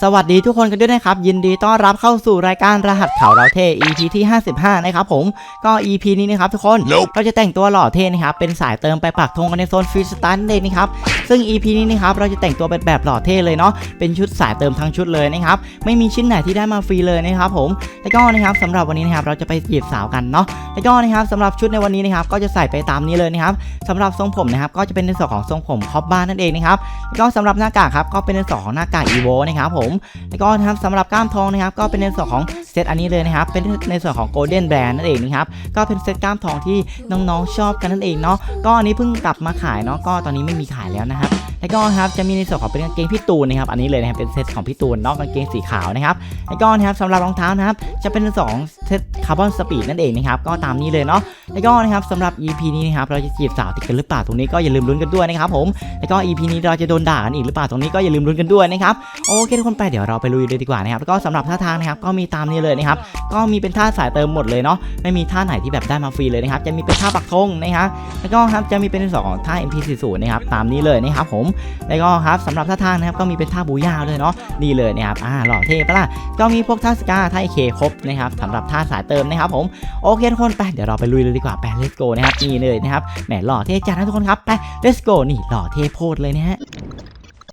สวัสดีทุกคนกันด้วยนะครับ ยินดีต้อนรับเข้าสู่รายการรหัสข่าวเราเท่ EP ที่ 55 นะครับผมก็ EP นี้นะครับทุกคน Nope เราจะแต่งตัวหล่อเท่นะครับเป็นสายเติมไปปักธงกันในโซนฟรีสไตล์นั่นเองนะครับซึ่ง EP นี้นะครับเราจะแต่งตัวเป็นแบบหล่อเท่เลยเนาะเป็นชุดสายเติมทั้งชุดเลยนะครับไม่มีชิ้นไหนที่ได้มาฟรีเลยนะครับผมแล้วก็นะครับสำหรับวันนี้นะครับเราจะไปจีบสาวกันเนาะแล้วก็นะครับสำหรับชุดในวันนี้นะครับก็จะใส่ไปตามนี้เลยนะครับสำหรับทรงผมนะครับก็จะเป็นในส่วนของทรงผมคอปบ้านนั่นเองนะครับแล้วก็สำหรับหน้ากากครับก็เป็นในส่วนของหน้ากากอีโวนะครับผมแล้วก็นะครับสำหรับกล้ามทองนะครับก็เป็นในส่วนของเซตอันนี้เลยนะครับเป็นในส่วนของโกลเด้นแบรนด์นั่นเองนะครับก็เป็นเซตกล้ามทองที่น้องๆชอบกันนั่นเองเนาะก็อันนี้เพิ่งกลับมาขายเนาะก็ตอนนี้ไม่มีขายแล้วนะครับ แล้วก็ครับจะมีในส่วนของเป็นกางเกงพี่ตูนนะครับอันนี้เลยนะครับเป็นเซตของพี่ตูนนาะกางเกงสีขาวนะครับแล้วก็นะครับสำหรับรองเท้านะครับจะเป็นสองเซตคาร์บอนสปีดนั่นเองนะครับก็ตามนี้เลยเนาะแล้วก็นะครับสำหรับ EP นี้นะครับเราจะจีบสาวติดกันหรือเปล่าตรงนี้ก็อย่าลืมลุ้นกันด้วยนะครับผมแล้วก็ EP นี้เราจะโดนด่ากันอีกหรือเปล่าตรงนี้ก็อย่าลืมลุ้นกันด้วยนะครับโอเคทุกคนไปเดี๋ยวเราไปลุยเลยดีกว่านะครับแล้วก็สำหรับท่าทางนะครับก็มีตามนี้เลยนะครับก็มีเป็นท่าสายเติมหมดเลยเนาะไม่มีท่าไหนที่แบบได้มาฟรีเลยนะครับจะมีเป็นท่าปักธงนะครับแล้วก็ครับจะมีเป็นสองท่า MP40 นะครับตามนี้เลยนะครับผมแล้วก็ครับสำหรับท่าทางนะครับก็มีเป็นท่าบูย่าเลยเนาะนี่เลยนะครับอ่าหล่อเท่ปะล่ะก็มีพวกท่าสกาท่าเคครบนะครับสำหรับท่าสายเติมนะครับผมโอเคทุกคนไปเดี๋ยวเราไปลุยเลยดีกว่าไป let's go นะครับนี่เลยนะครับแหมหล่อเท่จัดนะทุกคนครับไป let's go นี่หล่อเท่โพดเลยนะฮะ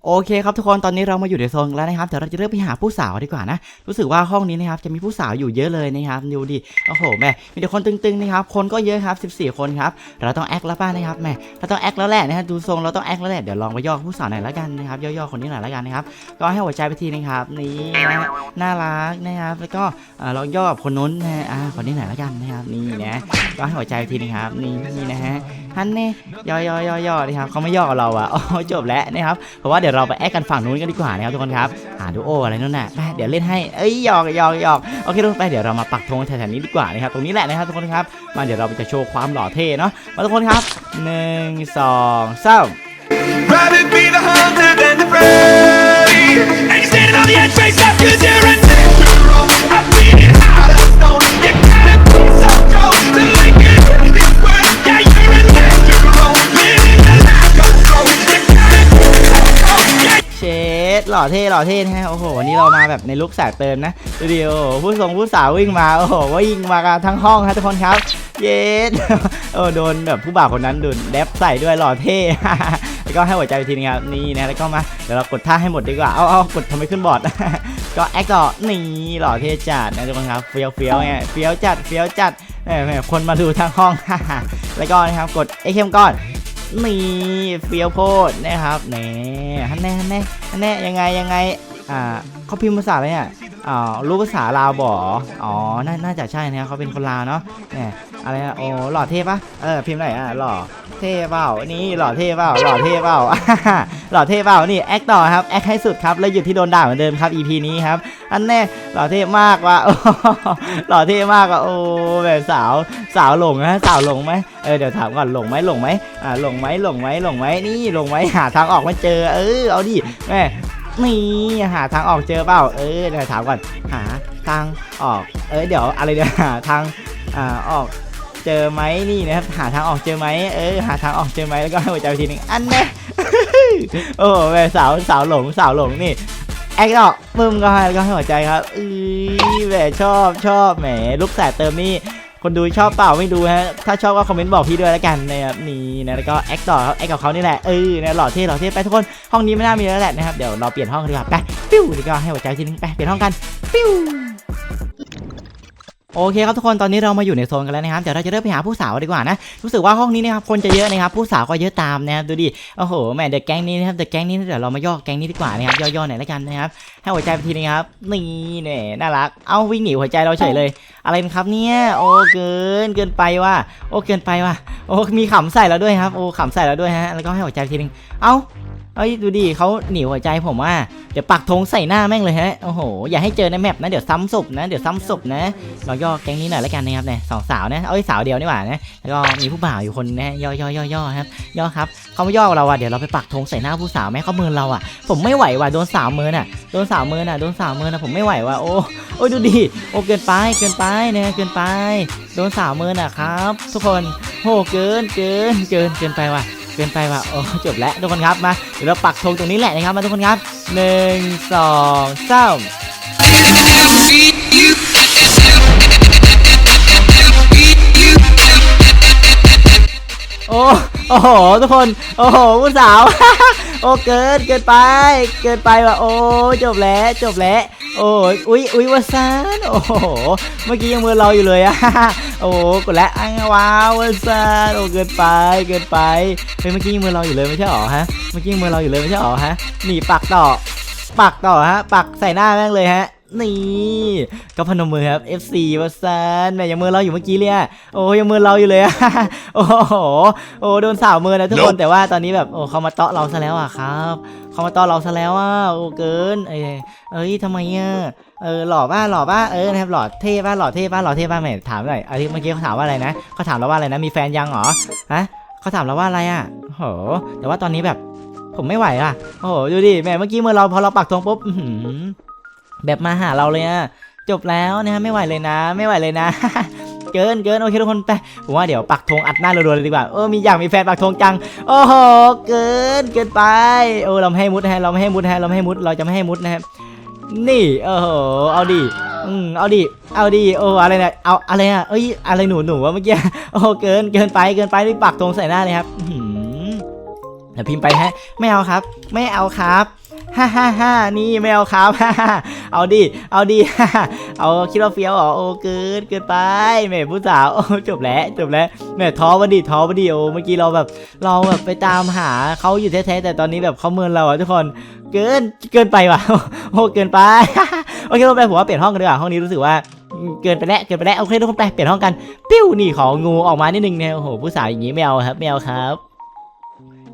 โอเคครับทุกคนตอนนี้เรามาอยู่ในโซนแล้วนะครับเดี๋ยวเราจะเริ่มไปหาผู้สาวดีกว่านะรู้สึกว่าห้องนี้นะครับจะมีผู้สาวอยู่เยอะเลยนะครับดูดิโอ้โหแม่มีแต่คนตึงๆนะครับคนก็เยอะครับ14 คนครับเราต้องแอคแล้วป้านะครับแม่เราต้องแอคแล้วแหละนะครับดูทรงเราต้องแอคแล้วแหละเดี๋ยวลองไปย่อผู้สาวหน่อยล้วกันนะครับย่อๆคนนี้หน่อยล้วกันนะครับก็ให้หัวใจไปทีนะครับนี่น่ารักนะครับแล้วก็เอ่อลองย่อกับคนนู้นนะอ่าคนนี้หน่อยล้วกันนะครับนี่นะก็ให้หัวใจไปทีนะครับนี่นี่นะฮะฮันเน่ย่อย่อย่อย่อนะครับเขาไม่ย่อกับเราอะโอ้จบแล้วนะครับเพราะว่าเดี๋ยวเราไปแอคกันฝั่งนู้นกันดีกว่านะครับทุกคนครับหาดูโออะไรนั่นน่ะไปเดี๋ยวเล่นให้เอ้ยหยอกหยอกหยอกโอเคทุกคนไปเดี๋ยวเรามาปักธงแถวๆนี้ดีกว่านะครับตรงนี้แหละนะครับทุกคนครับมาเดี๋ยวเราจะโชว์ความหล่อเท่เนาะมาทุกคนครับหนึ่งสองสาม Rabbit be the hunter than the prey. And you're standing on the edge, face up, cause you're หล่อเท่หล่อเท่นะฮะโอ้โหวันนี้เรามาแบบในลุคสายเติมนะดูดิโอ้โหผู้ทรงผู้สาววิ่งมาโอ้โหวิ่งมากันทั้งห้องครับทุกคนครับ เย็ดโอ้โดนแบบผู้บ่าวคนนั้นโดนแดบใส่ด้วยหล่อเท่แล้วก็ให้หัวใจไปทีนึงครับนี่นะแล้วก็มาเดี๋ยวเรากดท่าให้หมดดีกว่าเอาเอากดทำไมขึ้นบอร์ดก็แอคต่อนี่หล่อเท่จัดนะทุกคนครับเฟี้ยวเฟี้ยวไงเฟี้ยวจัดเฟี้ยวจัดแหมแหมคนมาดูทั้งห้องแล้วก็นะครับกดไอเข้มก้อน นี่เฟี้ยวโพดนะครับแหน่ฮันแน่ฮันแน่ฮันแน่ยังไงยังไงอ่าเขาพิมพ์ภาษาอะไรเนี่ย อ่ารู้ภาษาลาวบ่อ๋อน่าน่าจะใช่นะเขาเป็นคนลาวเนาะแหมอะไรนะโอ้หล่อเท่ปะเออพิมพ์หน่อยอะหล่อเท่เปล่านี่หล่อเท่เปล่าหล่อเท่เปล่าหล่อเท่เปล่านี่แอคต่อครับแอคให้สุดครับแล้วหยุดที่โดนด่าเหมือนเดิมครับ EP นี้ครับอันแน่หล่อเท่มากว่ะหล่อเท่มากอะโอ้แบบสาวสาวหลงนะสาวหลงไหมเออเดี๋ยวถามก่อนหลงไหมหลงไหมอ่าหลงไหมหลงไหมหลงไหมนี่หลงไหมหาทางออกไม่เจอ เออเอาดิแม่ นี่หาทางออกเจอเปล่า เออเดี๋ยวถามก่อน หาทางออก เออเดี๋ยวอะไรเดี๋ยวหาทางอ่าออกเจอไหมนี่นะครับ หาทางออกเจอไหมเออหาทางออกเจอไหมแล้วก็ให้หัวใจไปทีหนึงอันแน่โอ้แม่สาวสาวหลงสาวหลงนี่แอคออกปึ้มก็ให้แล้วก็ให้หัวใจครับอือแหมชอบชอบแหมลูกแสบเติมนี่ คนดูชอบเปล่าไม่ดูฮะ ถ้าชอบก็คอมเมนต์บอกพี่ด้วยแล้วกันนะครับนี่นะแล้วก็แอคต่อครับแอคกับเขานี่แหละเออนะหล่อเท่หล่อเท่ไปทุกคนห้องนี้ไม่น่ามีแล้วแหละนะครับเดี๋ยวเราเปลี่ยนห้องกันดีกว่าไปปิ้วแล้วก็ให้หัวใจทีนึงไปเปลี่ยนห้องกันปิ้ว โอเคครับทุกคนตอนนี้เรามาอยู่ในโซนกันแล้วนะครับเดี๋ยวเราจะเริ่มไปหาผู้สาวดีกว่านะรู้สึกว่าห้องนี้นะครับคนจะเยอะนะครับผู้สาวก็เยอะตามนะครับดูดิโอ้โหแม่เดอะแก๊งนี้นะครับเดอะแก๊งนี้เดี๋ยวเรามาย่อแก๊งนี้ดีกว่านะครับย่อๆหน่อยแล้วกันนะครับให้หัวใจไปทีนึงครับนี่เนี่ยน่ารักเอาวิ่งหนีหัวใจเราเฉยเลย อะไรครับเนี่ยโอ้เกินเกินไปว่ะโอ้เกินไปว่ะโอ้มีขำใส่แล้วด้วยครับโอ้ขำใส่แล้วด้วยฮะแล้วก็ให้หัวใจทีนึงเอ้า เอ้ยดูดิเขาหนีหัวใจผมว่าเดี๋ยวปักธงใส่หน้าแม่งเลยฮะโอ้โหอย่าให้เจอในแมปนะเดี๋ยวซ้ำศพนะเดี๋ยวซ้ำศพนะเราย่อแก๊งนี้หน่อยแล้วกันนะครับเนี่ยสองสาวนะเอ้ยสาวเดียวนี่หว่านะแล้วก็มีผู้บ่าวอยู่คนนะย่อย่อย่อย่อครับย่อครับเขาไม่ย่อเราอะเดี๋ยวเราไปปักธงใส่หน้าผู้สาวแม่เขาเมินเราอะ ผมไม่ไหวว่ะโดนสาวเมินอะโดนสาวเมินอะโดนสาวเมินอะผมไม่ไหวว่ะโอ้โอ้ยดูดิโอ้เกินไปเกินไปนี่ยเกินไป โดนสาวเมินอะครับ ทุกคนโหเกินเกินเกินเกินไปว่ะ กินไปว่ะโอ้จบแล้วทุกคนครับมาเดี๋ยวเราปักธงตรงนี้แหละนะครับมาทุกคนครับหนึ่งสองสามโอ้โอ้โหทุกคน โอ้โหผู้สาว โอ้เกินเกินไป เกินไปว่ะโอ้จบแล้วจบแล้ว โอ้ยอุ้ยอุ้ยวาซานโอ้โห เมื่อกี้ยังมือเราอยู่เลยอะโอ้กดแล้วอ้าวว้าววาซานโอ้เกินไปเกินไปเฮ้ยเมื่อกี้ยังมือเราอยู่เลยไม่ใช่หรอฮะ เมื่อกี้ยังมือเราอยู่เลยไม่ใช่หรอฮะ หนีปักต่อ ปักต่อฮะ ปักใส่หน้าแม่งเลยฮะนี่ก็พนมมือครับ F4 วาซานแม่ยังมือเราอยู่เมื่อกี้เลยอะโอ้ยังมือเราอยู่เลยอะโอ้โหโอ้โดนสาวมือนะทุกคนแต่ว่าตอนนี้แบบโอ้เขามาเตาะเราซะแล้วอะครับ เขามาตาะเราซะแล้วอะโอ้เกินเอ้ยเอ้ยทำไมอะเออหล่อป่ะหล่อป่ะเออนะครับหล่อเท่ป่ะหล่อเท่ป่ะหล่อเท่ป่ะแหม่ถามหน่อยอันนี้เมื่อกี้เขาถามว่าอะไรนะเขาถามเราว่าอะไรนะมีแฟนยังเหรอฮะเขาถามเราว่าอะไรอะโหแต่ว่าตอนนี้แบบผมไม่ไหวอะโอ้โหดูดิแหม่เมื่อกี้เมื่อเราพอเราปักธงปุ๊บแบบมาหาเราเลยอะจบแล้วนะฮะไม่ไหวเลยนะ ไม่ไหวเลยนะ เกินเกินโอเคทุกคนไปผมว่าเดี๋ยวปักธงอัดหน้ารัวๆเลยดีกว่าเออมีอยากมีแฟนปักธงจังโอ้โหเกินเกินไปโอ้เราไม่ให้มุดนะฮะเราไม่ให้มุดนะฮะเราไม่ให้มุดเราจะไม่ให้มุดนะครับนี่โอ้โหเอาดิอืมเอาดิเอาดิโอ้อะไรเนี่ยเอาอะไรอะเอ้ยอะไรหนูหนูวะเมื่อกี้โอ้เกินเกินไปเกินไปนี่ปักธงใส่หน้าเลยครับอื้อหือเดี๋ยวพิมพ์ไปฮะไม่เอาครับ ไม่เอาครับ ฮ่าฮ่าฮ่านี่ไม่เอาครับฮ่าฮ่าเอาดิ เอาดิฮ่าเอาคิดว่าเฟี้ยวเหรอโอ้เกินเกินไปแม่ผู้สาวโอ้จบแล้วจบแล้วแม่ท้อวะดิท้อวะดิโอ้เมื่อกี้เราแบบ เราแบบไปตามหาเขาอยู่แท้ๆแต่ตอนนี้แบบเขาเมินเราอะทุกคนเกินเกินไปว่ะโอ้เกินไปโอเคทุกคนไปผมว่าเปลี่ยนห้องกันดีกว่าห้องนี้รู้สึกว่าเกินไปแล้วเกินไปแล้วโอเคทุกคนไปเปลี่ยนห้องกัน ปิ้วนี่ของงูออกมานิดนึงเนี่ยโอ้โหผู้สาวอย่างงี้ไม่เอาครับไม่เอาครับ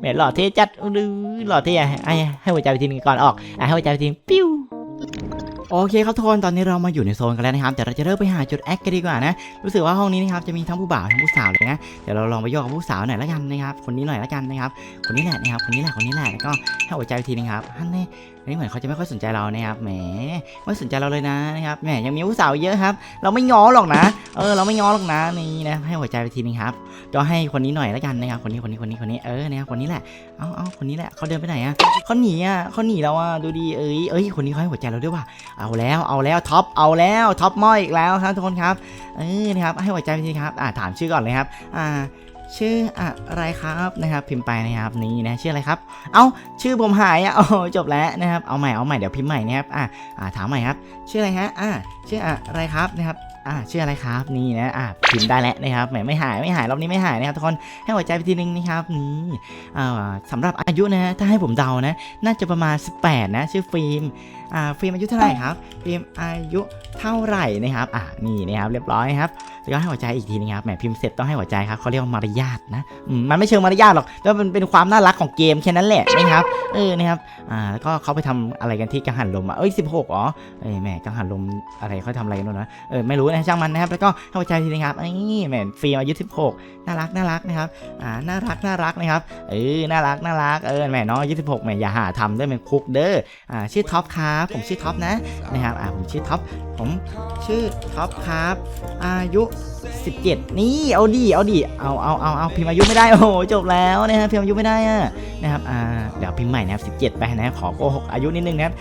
แหม่หล่อเท่จัดหรือหล่อเท่อะให้ให้หัวใจไปทีนึงก่อนออกอะให้หัวใจไปทีนึงปิ้วโอเคครับทุกคนตอนนี้เรามาอยู่ในโซนกันแล้วนะครับแต่เราจะเริ่มไปหาจุดแอคกันดีกว่านะรู้สึกว่าห้องนี้นะครับจะมีทั้งผู้บ่าวทั้งผู้สาวเลยนะเดี๋ยวเราลองไปโยกกับผู้สาวหน่อยละกันนะครับคนนี้หน่อยละกันนะครับคนนี้แหละนะครับคนนี้แหละคนนี้แหละแล้วก็ให้หัวใจไปทีนึงครับฮันนี่ อันนี้เหมือนเขาจะไม่ค่อยสนใจเรานะครับแหมไม่สนใจเราเลยนะนะครับแหมยังมีผู้สาวเยอะครับ เราไม่ง้อหรอกนะ เออ เราไม่ง้อหรอกนะนี่นะให้หัวใจไปทีนึงครับก็ให้คนนี้หน่อยละกันนะครับคนนี้คนนี้คนนี้คนนี้เออนะครับคนนี้แหละเอาเอาคนนี้แหละเขาเดินไปไหนอะเขาหนีอะเขาหนีเราอะดูดีเอ้ยเอ้ยคนนี้เขาให้หัวใจเราด้วยว่ะเอาแล้วเอาแล้วท็อปเอาแล้วท็อปมออีกแล้วครับทุกคนครับเออนะครับให้หัวใจไปทีครับอ่าถามชื่อก่อนเลยครับอ่า ชื่ออะไรครับนะครับ พิมพ์ไปนะครับนี่นะชื่ออะไรครับ เอาชื่อผมหายอะโอ้จบแล้วนะครับเอาใหม่เอาใหม่เดี๋ยวพิมพ์ใหม่นะครับอ่าอ่าถามใหม่ครับ ชื่ออะไรฮะอ่าชื่ออะไรครับนะครับอ่าชื่ออะไรครับนี่นะอ่าพิมพ์ได้แล้วนะครับแหมไม่หายไม่หายรอบนี้ไม่หายนะครับทุกคนให้หัวใจไปทีนึงนะครับนี่อ่าสำหรับอายุนะฮะถ้าให้ผมเดานะ น่าจะประมาณ 18 นะ ชื่อฟิล์มอ่าฟิล์มอายุเท่าไหร่ครับฟิล์มอายุเท่าไหร่นะครับอ่านี่นะครับเรียบร้อยครับ แล้วก็ให้หัวใจอีกทีนะครับแหมพิมพ์เสร็จต้องให้หัวใจครับเขาเรียกว่ามารยาทนะมันไม่เชิงมารยาทหรอกแต่ว่ามันเป็นความน่ารักของเกมแค่นั้นแหละนะครับเออนะครับอ่าแล้วก็เขาไปทำอะไรกันที่กังหันลมอะเอ้ย16อ๋อเอ้ยแหมกังหันลมอะไรเขาทำอะไรกันนู่นนะเออไม่รู้นะช่างมันนะครับแล้วก็ให้หัวใจทีนะครับไอ้นี่แหมฟิล์มอายุ16 น่ารักน่ารักนะครับอ่าน่ารักน่ารักนะครับเออน่ารักน่ารักเออแม่น้องอายุ16แม่อย่าหาทำได้เป็นคุกเด้ออ่าชื่อท็อปครับผมชื่อท็อปนะนะครับอ่าผมชื่อท็อปผมชื่อท็อปครับ อายุ 17 นี่เอาดิเอาดิเอาเอาเอาเอาพิมพ์อายุไม่ได้โอ้โหจบแล้วนะฮะพิมพ์อายุไม่ได้อะนะครับอ่าเดี๋ยวพิมพ์ใหม่นะครับ17 ไปนะขอโกหกอายุนิดนึงนะครับ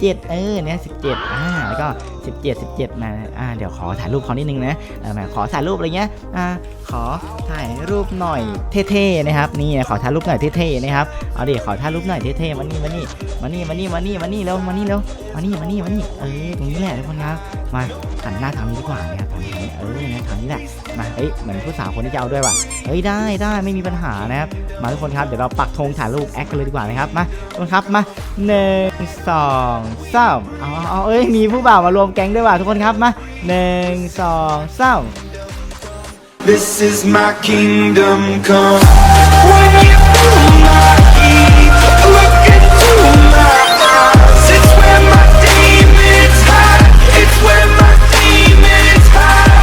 17 เออเนี่ย17 อ่าแล้วก็ 17 17มาอ่าเดี๋ยวขอถ่ายรูปเขานิดนึงนะเออแหมขอถ่ายรูปอะไรเงี้ยอ่าขอถ่ายรูปหน่อยเท่ๆนะครับนี่ขอถ่ายรูปหน่อยเท่ๆนะครับเอาดิขอถ่ายรูปหน่อยเท่ๆมานี่มานี่มานี่มานี่มานี่มานี่เร็วมานี่เร็วมานี่มานี่มานี่เออตรงนี้แหละทุกคนครับมาหันหน้าทางนี้ดีกว่านะครับทางนี้เออนะทางนี้แหละมาเอ้ยเหมือนผู้สาวคนที่จะเอาด้วยว่ะเฮ้ยได้ได้ไม่มีปัญหานะครับมาทุกคนครับเดี๋ยวเราปักธงถ่ายรูปแอคกันเลยดีกว่านะครับมาทุกคนครับมาหนึ่งสองสามเอาเอาเอาเอ้ยมีผู้บ่าวมารวมแก๊งด้วยว่ะทุกคนครับมาหนึ่งสองสาม This is my kingdom come. When you my heat, look into my eyes. It's where my demons hide. It's where my demons hide.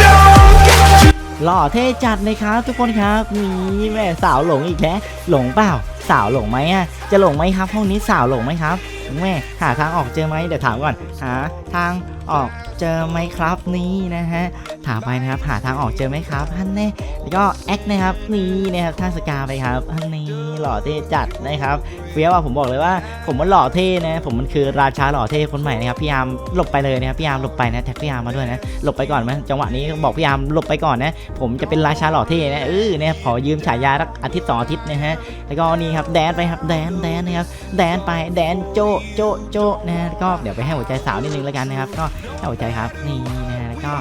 Don't get too หล่อเท่จัดเลยครับทุกคนครับนี่แม่สาวหลงอีกแล้วหลงเปล่า สาวหลงไหมอะจะหลงไหมครับห้องนี้สาวหลงไหมครับแม่หาทางออกเจอไหมเดี๋ยวถามก่อนหาทาง ออกเจอไหมครับนี่นะฮะถามไปนะครับหาทางออกเจอไหมครับฮันแน่แล้วก็แอคนะครับนี่นะครับท่าสกาไปครับฮันนี่หล่อเท่จัดนะครับเฟี้ยวอะผมบอกเลยว่า ผมมันหล่อเท่นะผมมันคือราชาหล่อเท่คนใหม่นะครับพี่อามหลบไปเลยนะครับพี่อามหลบไปนะแท็กพี่อามมาด้วยนะหลบไปก่อนไหมจังหวะนี้บอกพี่อามหลบไปก่อนนะ ผมจะเป็นราชาหล่อเท่นะเออเนี่ยขอยืมฉายาสักอาทิตย์สองอาทิตย์นะฮะแล้วก็นี่ครับแดนไปครับแดนแดนนะครับแดนไปแดนโจโจโจนะฮะแล้วก็เดี๋ยวไปให้หัวใจสาวนิดนึงแล้วกันนะครับก็ให้หัวใจครับนี่นะฮะแล้วก็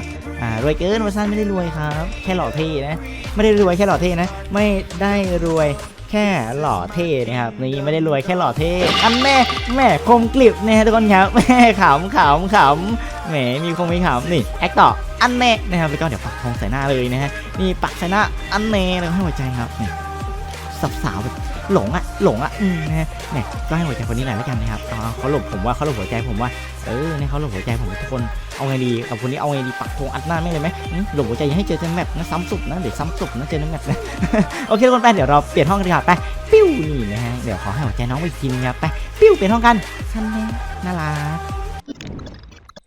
อ่ารวยเกินวัสั้นไม่ได้รวยครับ แค่หล่อเท่นะ ไม่ได้รวยแค่หล่อเท่นะ ไม่ได้รวยแค่หล่อเท่นะครับนี่ไม่ได้รวยแค่หล่อเท่อันแม่แม่คมกลิบนะฮะทุกคนครับแม่ขำขำขำแหมมีคงมีขำนี่แอคต่ออันแน่นะครับแล้วก็เดี๋ยวปักธงใส่หน้าเลยนะฮะนี่ปักใส่หน้าอันแน่แล้วให้หัวใจครับนี่สับสาวแบบ หลงอะหลงอะอืมนะฮะเนี่ยก็ให้หัวใจคนนี้หน่อยแล้วกันนะครับอ๋อเขาหลบผมว่าเขาหลบหัวใจผมว่าเออเนี่ยเขาหลบหัวใจผมทุกคนเอาไงดีกับคนนี้เอาไงดีปักธงอัดหน้าไม่งเลยไหมอืมหลบหัวใจอย่าให้เจอเจอแมปนะซ้ำสุดนะเดี๋ยวซ้ำสุดนะเจอในแมปนะโอเคทุกคนไปเดี๋ยวเราเปลี่ยนห้องกันดีกว่าไปปิ้วนี่นะฮะเดี๋ยวขอให้หัวใจน้องไปอีกทีนึงครับไปปิ้วเปลี่ยนห้องกันท่านแม่น่ารัก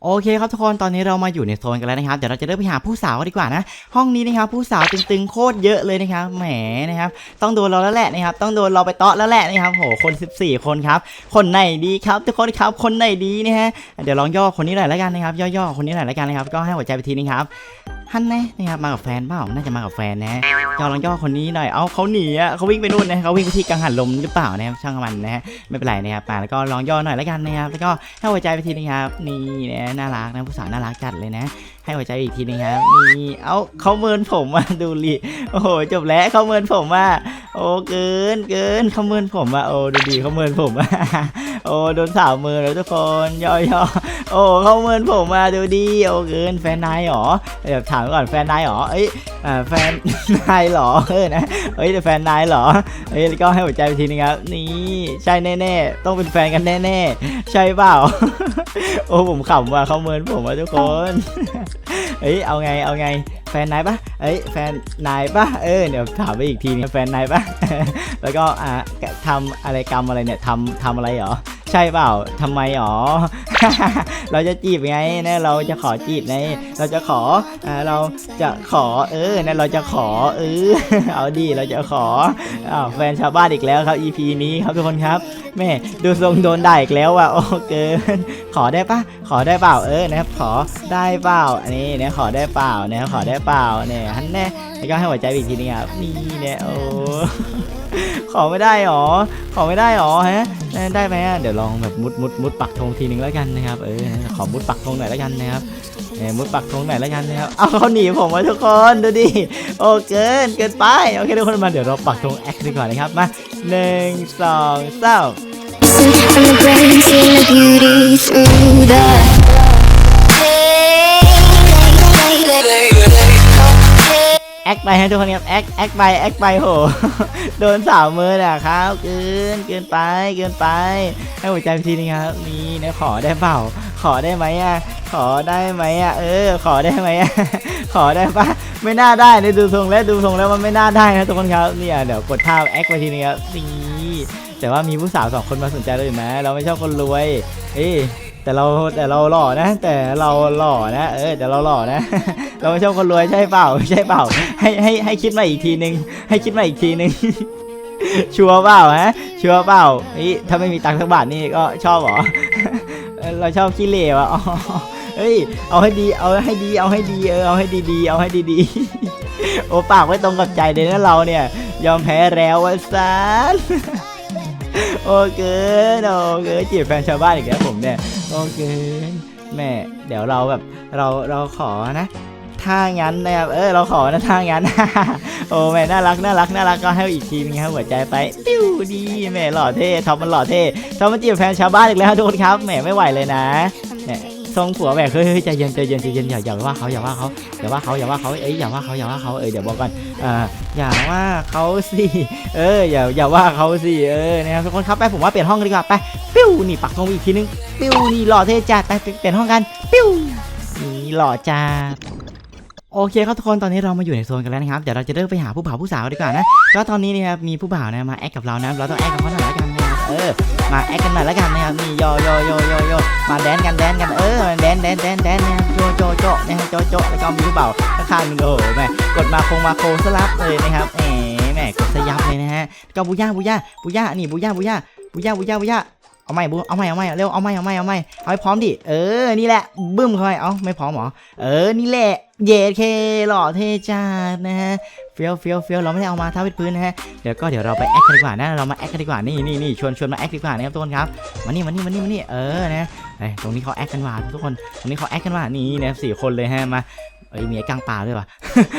โอเคครับทุกคนตอนนี้เรามาอยู่ในโซนกันแล้วนะครับเดี๋ยวเราจะเริ่มไปหาผู้สาวกันดีกว่านะ ห้องนี้นะครับผู้สาวตึงๆโคตรเยอะเลยนะครับแหมนะครับต้องโดนเราแล้วแหละนะครับต้องโดนเราไปเตาะแล้วแหละนะครับโหคน 14 คนครับคนไหนดีครับทุกคนครับคนไหนดีนะฮะเดี๋ยวลองย่อคนนี้หน่อยแล้วกันนะครับย่อๆคนนี้หน่อยแล้วกันนะครับก็ให้หัวใจไปทีนึงครับ ฮันแน่นะครับมากับแฟนเปล่าน่าจะมากับแฟนนะยอลองย่อคนนี้หน่อยเอาเขาหนีอะเขาวิ่งไปนู่นนะเขาวิ่งไปที่กังหันลมหรือเปล่านะครับช่างมันนะฮะไม่เป็นไรนะครับมาแล้วก็ลองย่อหน่อยแล้วกันนะครับแล้วก็ให้หัวใจไปทีนึงครับนี่นะน่ารักนะผู้สาวน่ารักจัดเลยนะ ให้หัวใจอีกทีนึงครับนี่เอาเขาเมินผมอะดูลิโอ้โหจบแล้วเขาเมินผมอะโอ้เกินเกินเขาเมินผมอะโอ้ดูดีเขาเมินผมอะโอ้โดนสาวเมินแล้วทุกคนย่อย่อโอ้เขาเมินผมอะดูดีโอ้เกินแฟนนายหรอเดี๋ยวถามก่อนแฟนนายเหรอ เอ้ยแฟนนายเหรอ เออนะเฮ้ยแต่แฟนนายเหรอเฮ้ยก็ให้หัวใจไปทีนึงครับ นี่ใช่แน่ๆ ต้องเป็นแฟนกันแน่ๆ ใช่เปล่า โอ้ผมขำว่ะเขาเมินผมว่ะทุกคนเฮ้ยเอาไงเอาไงแฟนนายปะเอ้ยแฟนนายปะเออเดี๋ยวถามไปอีกทีนึงแฟนนายปะแล้วก็อ่าทำอะไรกรรมอะไรเนี่ยทำทำอะไรเหรอ ใช่เปล่าทำไมหรอเราจะจีบไงนะเราจะขอจีบไงเราจะขออ่าเราจะขอเออนะเราจะขอเออเอาดีเราจะขออ้าวแฟนชาวบ้านอีกแล้วครับ EP นี้ครับทุกคนครับแม่ดูทรงโดนด่าอีกแล้วว่ะโอ้เกินขอได้ปะขอได้เปล่าเออนะครับขอได้เปล่าอันนี้เนี่ยขอได้เปล่าเนี่ยขอได้เปล่าเนี่ยฮันแน่แล้วก็ให้หัวใจอีกทีนึงครับนี่เนี่ยโอ้ขอไม่ได้หรอ ขอไม่ได้หรอฮะ ได้ไหมอะเดี๋ยวลองแบบมุดมุดมุดปักธงทีนึงแล้วกันนะครับเออขอมุดปักธงหน่อยแล้วกันนะครับเออมุดปักธงหน่อยแล้วกันนะครับเอาเขาหนีผมมาทุกคนดูดิโอ้เกินเกินไปโอเคทุกคนมาเดี๋ยวเราปักธงแอคดีกว่านะครับมาหนึ่งสองสาม From the brain, see the beauty through the คไปให้ทุกคนครับแอคแอคไปแอคไปโห โดนสาวมือน่ะครับเกินเกินไปเกินไป ให้หัวใจทีนึงครับนี่นะขอได้เปล่า ขอได้ไหมอะขอได้ไหมอะเออ ขอได้ไหมอะขอได้ปะไม่น่าได้ในดูทรงแล้วดูทรงแล้วมันไม่น่าได้นะทุกคนครับเนี่ยเดี๋ยวกดท่าแอคไปทีนึงครับนี่แต่ว่ามีผู้สาวสองคนมาสนใจเราอยู่นะเราไม่ชอบคนรวย เอ้ย แต่เราแต่เราหล่อนะ แต่เราหล่อนะเออแต่เราหล่อนะ เราไม่ชอบคนรวยใช่เปล่าใช่เปล่า ให้ให้ให้คิดมาอีกทีนึง ให้คิดมาอีกทีนึงชัวร์เปล่าฮะชัวร์เปล่าเฮ้ยถ้าไม่มีตังค์สักบาทนี่ก็ชอบเหรอเราชอบขี้เหร่อะเฮ้ยเอาให้ดีเอาให้ดีเอาให้ดีเออเอาให้ดีๆเอาให้ดีๆโอ้ปากไม่ตรงกับใจเลยนะเราเนี่ย ยอมแพ้แล้ววะซาน โอเคโอเคจีบแฟนชาวบ้านอีกแล้วผมเนี่ย โอเค แม่ เดี๋ยวเราแบบ เราเราขอนะถ้างั้นนะครับ เออเราขอนะถ้างั้น โอ้แม่น่ารักน่ารักน่ารักก็ให้อีกทีนึงครับหัวใจไปปิ้วดีแม่หล่อเท่ท็อปมันหล่อเท่ท็อปมันจีบแฟนชาวบ้านอีกแล้วทุกคนครับแม่ไม่ไหวเลยนะเนี่ย ทรงผัวแบบเฮ้ยเฮ้ยใจเย็นใจเย็นใจเย็นอย่าอย่าว่าเขาอย่าว่าเขาอย่าว่าเขาอย่าว่าเขาเอ้ยอย่าว่าเขาอย่าว่าเขาเออเดี๋ยวบอกก่อนอ่าอย่าว่าเขาสิเอออย่าอย่าว่าเขาสิเออนะครับทุกคนครับไปผมว่าเปลี่ยนห้องกันดีกว่าไปปิ้วนี่ปักธงอีกทีนึงปิ้วนี่หล่อเท่จัดไปเปลี่ยนห้องกันปิ้วนี่หล่อจัดโอเคครับทุกคนตอนนี้เรามาอยู่ในโซนกันแล้วนะครับเดี๋ยวเราจะเริ่มไปหาผู้บ่าวผู้สาวดีกว่านะก็ตอนนี้นะครับมีผู้บ่าวนะมาแอคกับเรานะเราต้องแอคกับเขาหน่อยล้วกัน เออ มาแอคกันหน่อยแล้วกันนะครับนี่โยโยโยโยโยมาแดนกันแดนกันเออแดนแดนแดนแดนนะครับโจโจโจนะครับโจโจแล้วก็มีผู้เบาข้างๆนึงโอ้โหแม่กดมาคงมาโคสลับเลยนะครับเอ๋แม่กดสยับเลยนะฮะก็บูย่าบูย่าบูย่านี่บูย่าบูย่าบูย่าบูย่าบูย่า เอาใหม่บูเอาใหม่เอาใหม่เร็วเอาใหม่เอาใหม่เอาใหม่เอาให้พร้อมดิเออนี่แหละบึ้มเข้าไปเอ้าไม่พร้อมหรอเออนี่แหละเยเคหล่อเท่จัดนะฮะเฟี้ยวเฟี้ยวเฟี้ยวเราไม่ได้เอามาท้าวิดพื้นนะฮะเดี๋ยวก็เดี๋ยวเราไปแอคกันดีกว่านะเรามาแอคกันดีกว่านี่นี่นี่ชวนชวนมาแอคดีกว่านะครับทุกคนครับมานี่มานี่มานี่มานี่เออนะเอ้ตรงนี้เขาแอคกันว่าทุกคนตรงนี้เขาแอคกันว่านี่นะสี่คนเลยฮะมา เอ้ยมีไอ้กังปลาด้วยว่ะ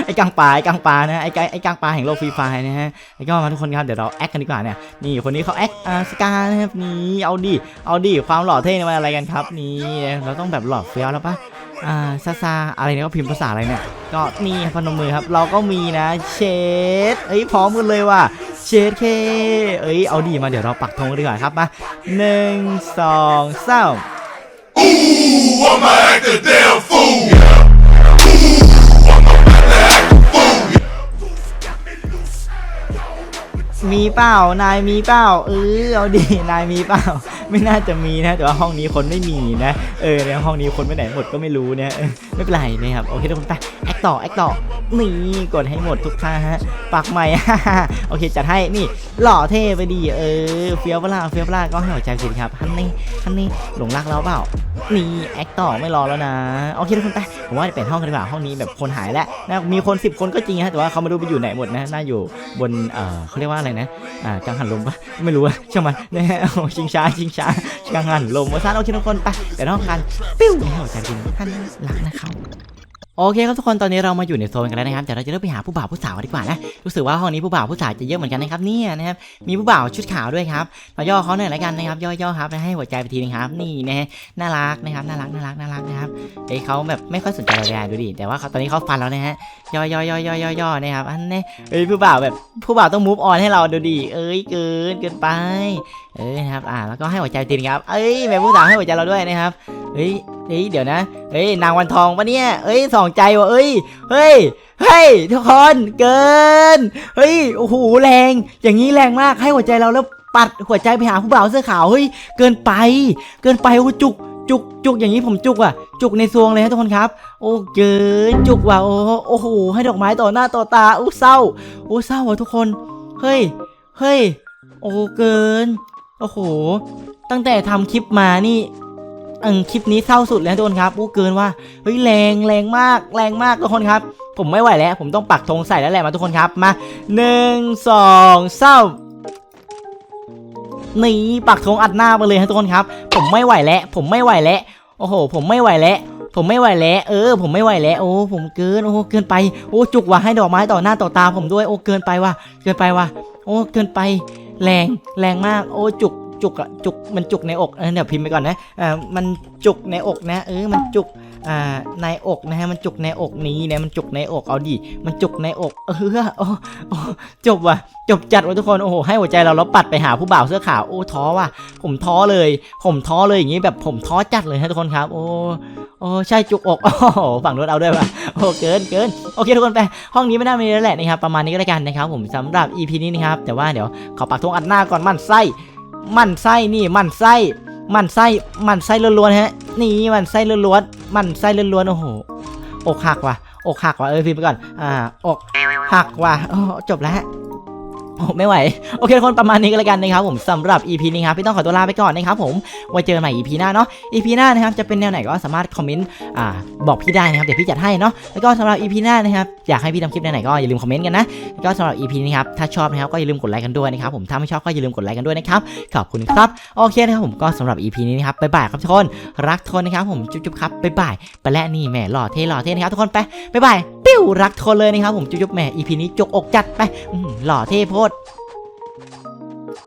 ไอ้กังปลาไอ้กังปลานะไอ้ไอ้กังปลาแห่งโลกฟรีไฟร์นะฮะไอ้ก็มาทุกคนครับเดี๋ยวเราแอคกันดีกว่าเนี่ยนี่คนนี้เขาแอคอ่าสกานะครับนี่เอาดิเอาดิความหล่อเท่เนี่ยมันอะไรกันครับ นี่เราต้องแบบหล่อเฟี้ยวแล้วปะอ่าซาซาอะไรเนี่ยก็พิมพ์ภาษาอะไรเนี่ยก็นี่พนมมือครับ เราก็มีนะเชดเอ้ยพร้อมกันเลยว่ะเชดเคเอ้ยเอาดีมาเดี๋ยวเราปักธงกันดีกว่าครับมาหนึ่งสองสาม I'ma act a damn fool. มีเปล่านายมีเปล่าเออเอาดินายมีเปล่าไม่น่าจะมีนะแต่ว่าห้องนี้คนไม่มีนะ เออในห้องนี้คนไปไหนหมดก็ไม่รู้เนี่ย ไม่เป็นไรนะครับโอเคทุกคนไปแอคต่อแอคต่อนี่กดให้หมดทุกท่าฮะปากใหม่โอเคจัดให้นี่หล่อเท่ไปดีเออเฟี้ยวเปล่าเฟี้ยวเปล่าก็ให้หัวใจสิครับฮันนี่ฮันนี่หลงรักเราเปล่านี่แอคต่อไม่รอแล้วนะโอเคทุกคนไปผมว่าเปลี่ยนห้องกันดีกว่าห้องนี้แบบคนหายแล้วนะมีคน 10 คนก็จริงฮะแต่ว่าเขาไม่รู้ไปอยู่ไหนหมดนะน่าอยู่บนเออเขาเรียกว่าอะไรนะอ่ากังหันลมปะไม่รู้อะช่างมันนะฮะโอ้ชิงช้าชิงช้ากังหันลมว่าซ่านโอเคทุกคนไปเดี๋ยวห้องกันปิ้วให้หัวใจจริงท่านรักนะครับโอเคครับทุกคนตอนนี้เรามาอยู่ในโซนกันแล้วนะครับเดี๋ยวเราจะเริ่มไปหาผู้บ่าวผู้สาวกันดีกว่านะรู้สึกว่าห้องนี้ผู้บ่าวผู้สาวจะเยอะเหมือนกันนะครับเนี่ยนะครับมีผู้บ่าวชุดขาวด้วยครับมาย่อเขาหน่อยละกันนะครับย่อๆครับให้หัวใจไปทีนึงครับนี่นะฮะน่ารักนะครับน่ารักน่ารักน่ารักนะครับเอ้เขาแบบไม่ค่อยสนใจเราเลยดูดิแต่ว่าเขาตอนนี้เขาฟันแล้วนะฮะย่อย่อย่อย่อย่อย่อนะครับอันนี้เอ้ยผู้บ่าวแบบผู้บ่าวต้องมูฟออนให้เราดูดิเอ้ยเกินเกินไป เอ้ยนะครับ อ่า แล้วก็ให้หัวใจทีนครับ เอ้ยแม่ผู้สาวให้หัวใจเราด้วยนะครับ เฮ้ยเฮ้ยเดี๋ยวนะ เฮ้ย นางวันทองปะเนี่ย เอ้ยสองใจวะเอ้ย เฮ้ย เฮ้ยทุกคนเกิน เฮ้ย โอ้โห แรง อย่างนี้แรงมาก ให้หัวใจเราแล้วปัดหัวใจไปหาผู้บ่าวเสื้อขาว เฮ้ย เกินไป เกินไปโอ้จุกจุกจุกอย่างนี้ผมจุกอะ จุกในซวงเลยนะทุกคนครับ โอ้เกินจุกว่ะโอ้โอ้โห ให้ดอกไม้ต่อหน้าต่อตาอู้เศร้าโอ้เศร้าว่ะทุกคน เฮ้ย เฮ้ย โอ้เกิน โอ้โห ตั้งแต่ทำคลิปมานี่อังคลิปนี้เศร้าสุดแล้วทุกคนครับอู้เกินว่าเฮ้ยแรงแรงมากแรงมากทุกคนครับ ผมไม่ไหวแล้ว ผมต้องปักธงใส่แล้วแหละมาทุกคนครับมาหนึ่งสองสานี่ปักธงอัดหน้าไปเลยฮะทุกคนครับ ผมไม่ไหวแล้ว ผมไม่ไหวแล้วโอ้โห ผมไม่ไหวแล้วผมไม่ไหวแล้วเออ ผมไม่ไหวแล้วโอ้ผมเกินโอ้เกินไปโอ้จุกว่ะให้ดอกไม้ต่อหน้าต่อตาผมด้วยโอ้เกินไปว่ะเกินไปว่ะโอ้เกินไป แรงแรงมากโอ้จุกจุกอะจุกมันจุกในอกเออเดี๋ยวพิมพ์ไปก่อนนะอ่ามันจุกในอกนะ เออมันจุก อ่าในอกนะฮะมันจุกในอกนี้นะมันจุกในอกเอาดิมันจุกในอกเออโอ้โอ้จบว่ะจบจัดว่ะทุกคนโอ้โหให้หัวใจเราแล้วปัดไปหาผู้บ่าวเสื้อขาวโอ้ท้อว่ะ ผมท้อเลย ผมท้อเลยอย่างนี้แบบผมท้อจัดเลยฮะทุกคนครับ โอ้โอ้ใช่จุกอกโอ้โหฝั่งนู้นเอาด้วยว่ะโอ้เกินเกินโอเคทุกคนไปห้องนี้ไม่น่ามีแล้วแหละนะครับประมาณนี้ก็แล้วกันนะครับผมสำหรับ EP นี้นะครับแต่ว่าเดี๋ยวขอปักธงอัดหน้าก่อนมั่นไส้ มั่นไส้นี่มั่นไส้ มันไส้มันไส้ล้วนๆฮะ นี่มันไส้ล้วนๆมันไส้ล้วนๆโอ้โหอกหักว่ะอกหักว่ะเออพิมพ์ไปก่อนอ่าอกหักว่ะโอ้จบแล้วฮะ ไม่ไหว โอเคทุกคนประมาณนี้ก็แล้วกันนะครับผมสำหรับ EP นี้ครับพี่ต้องขอตัวลาไปก่อนนะครับผมไว้เจอกันใหม่ EP หน้าเนาะ EP หน้านะครับจะเป็นแนวไหนก็สามารถคอมเมนต์อ่าบอกพี่ได้นะครับเดี๋ยวพี่จัดให้เนาะแล้วก็สำหรับ EP หน้านะครับอยากให้พี่ทำคลิปแนวไหนก็อย่าลืมคอมเมนต์กันนะแล้วก็สำหรับ EP นี้ครับถ้าชอบนะครับก็อย่าลืมกดไลค์กันด้วยนะครับผมถ้าไม่ชอบก็อย่าลืมกดไลค์กันด้วยนะครับขอบคุณครับโอเคนะครับผมก็สำหรับ EP นี้นะครับบ๊ายบายครับทุกคนรักทุกคนนะครับผมจุ๊บๆครับบ๊ายบายไปแล้วนี่แหม่หล่อเท่หล่อเท่นะครับทุกคนไปบ๊ายบายปิ้วรักทุกคนเลยนะครับผมจุ๊บๆแหม่ EP นี้จกอกจัดไปอื้อหือหล่อเท่โพด1